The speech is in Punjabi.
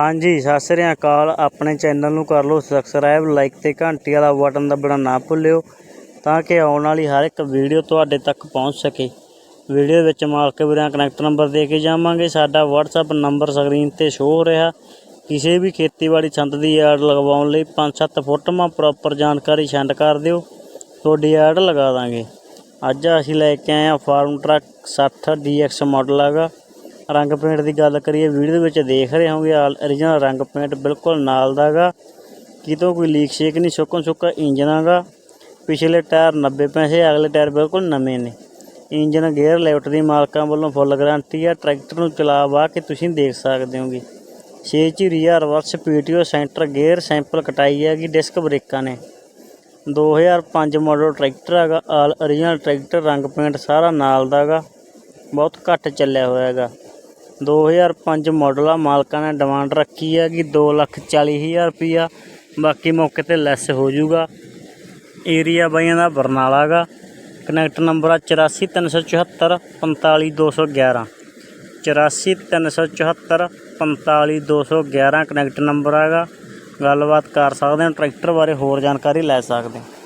ਹਾਂਜੀ, ਸਤਿ ਸ੍ਰੀ ਅਕਾਲ। ਆਪਣੇ ਚੈਨਲ ਨੂੰ ਕਰ ਲਓ ਸਬਸਕ੍ਰਾਈਬ ਲਾਈਕ ਤੇ ਘੰਟੀ ਵਾਲਾ ਬਟਨ ਦਬਣਾ ਨਾ ਭੁੱਲਿਓ ਤਾਂ ਕਿ ਆਉਣ ਵਾਲੀ ਹਰ ਇੱਕ ਵੀਡੀਓ ਤੁਹਾਡੇ ਤੱਕ ਪਹੁੰਚ ਸਕੇ। ਵੀਡੀਓ ਵਿੱਚ ਮਾਲਕ ਵੀਰਾਂ ਕਨੈਕਟ ਨੰਬਰ ਦੇ ਕੇ ਜਾਵਾਂਗੇ। ਸਾਡਾ WhatsApp ਨੰਬਰ ਸਕਰੀਨ ਤੇ ਸ਼ੋ ਹੋ ਰਿਹਾ। ਕਿਸੇ ਵੀ ਖੇਤੀਬਾੜੀ ਸੰਦ ਦੀ ਐਡ ਲਗਵਾਉਣ ਲਈ 5-7 ਫੋਟੋਆਂ ਪ੍ਰੋਪਰ ਜਾਣਕਾਰੀ ਸੈਂਡ ਕਰ ਦਿਓ। ਤੁਹਾਡੀ ਐਡ ਲਗਾ ਦਾਂਗੇ। ਅੱਜ ਅਸੀਂ ਲੈ ਕੇ ਆਏ ਆ ਫਾਰਮ ਟਰੱਕ 60 DX ਮਾਡਲ ਹੈਗਾ। ਰੰਗ ਪੇਂਟ ਦੀ ਗੱਲ ਕਰੀਏ, ਵੀਡੀਓ ਦੇ ਵਿੱਚ ਦੇਖ ਰਹੇ ਹੋਗੇ origignal ਰੰਗ ਪੇਂਟ ਬਿਲਕੁਲ ਨਾਲ ਦਾ ਗਾ। ਕਿਤੋਂ ਕੋਈ ਲੀਕ ਸ਼ੇਕ ਨਹੀਂ, ਸੁੱਕਣ ਸੁੱਕਾ ਇੰਜਨ ਹੈਗਾ ਪਿਛਲੇ ਟਾਇਰ 90 ਪੈਸੇ, ਅਗਲੇ ਟਾਇਰ ਬਿਲਕੁਲ ਨਵੇਂ ਨੇ। ਇੰਜਨ ਗੇਅਰ ਲੈਫਟ ਦੀ ਮਾਲਕਾਂ ਵੱਲੋਂ ਫੁੱਲ ਗਾਰੰਟੀ ਆ ਟਰੈਕਟਰ ਨੂੰ ਚਲਾ ਵਾ ਕੇ ਤੁਸੀਂ ਦੇਖ ਸਕਦੇ ਹੋਗੇ 6 ਝੀਰੀਆ reverse PTO centre gear sample ਕਟਾਈ ਹੈਗੀ ਡਿਸਕ ਬ੍ਰੇਕਾਂ ਨੇ। 2005 ਮਾਡਲ ਟਰੈਕਟਰ ਹੈਗਾ ਆਲ origignal ਟਰੈਕਟਰ ਰੰਗ ਪੇਂਟ ਸਾਰਾ ਨਾਲ ਦਾ ਗਾ। ਬਹੁਤ ਘੱਟ ਚੱਲਿਆ ਹੋਇਆ ਹੈਗਾ 2005 ਮਾਡਲ ਆ ਮਾਲਕਾਂ ਨੇ ਡਿਮਾਂਡ ਰੱਖੀ ਹੈਗੀ 240000 ਰੁਪਈਆ ਬਾਕੀ ਮੌਕੇ ਤੇ ਲੈਸ ਹੋ ਜਾਊਗਾ। ਏਰੀਆ ਬਾਈਆਂ ਦਾ ਬਰਨਾਲਾ ਗਾ ਕਨੈਕਟ ਨੰਬਰ ਆ 84374 45211 84374 45211 ਕਨੈਕਟ ਨੰਬਰ ਹੈਗਾ। ਗੱਲਬਾਤ ਕਰ ਸਕਦੇ ਹੋ, ਟਰੈਕਟਰ ਬਾਰੇ ਹੋਰ ਜਾਣਕਾਰੀ ਲੈ ਸਕਦੇ ਹੋ।